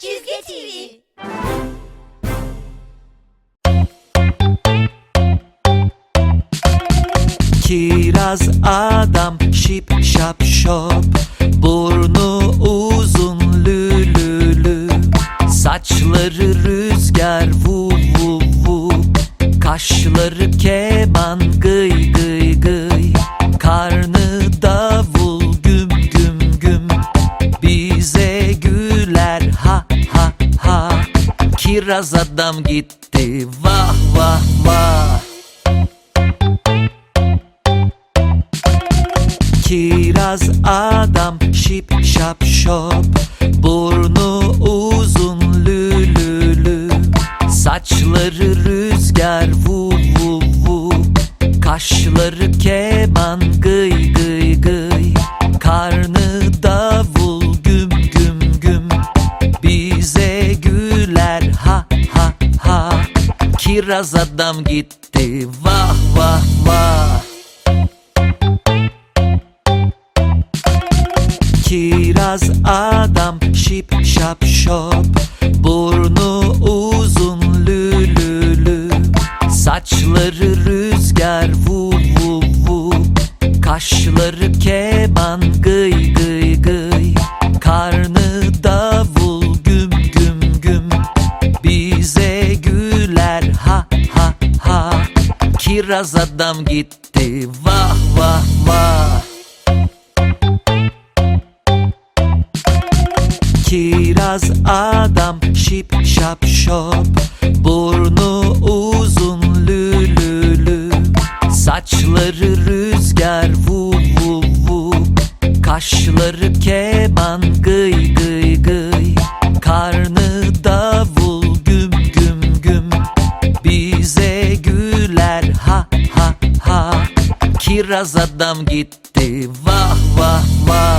Çizgi TV. Kiraz adam şip şap şop. Burnu uzun lülülü. Saçları rüzgar vu vu vu Kaşları keman gıy gıy Kiraz adam gitti. Vah vah vah. Kiraz adam şip şap şop. Burnu uzun lülülü. Saçları rüzgar vu vu vu. Kaşları keman gıy gıy gıy. Karnı Kiraz adam gitti. Vah vah vah. Kiraz adam şip şap şop. Burnu uzun lülülü. Saçları Kiraz adam gitti. Vah vah vah. Kiraz adam şip şap şop. Burnu uzun lülülü. Saçları rüzgar vu vu vu Kaşları keman gıy Kiraz adam gitti. Vah vah vah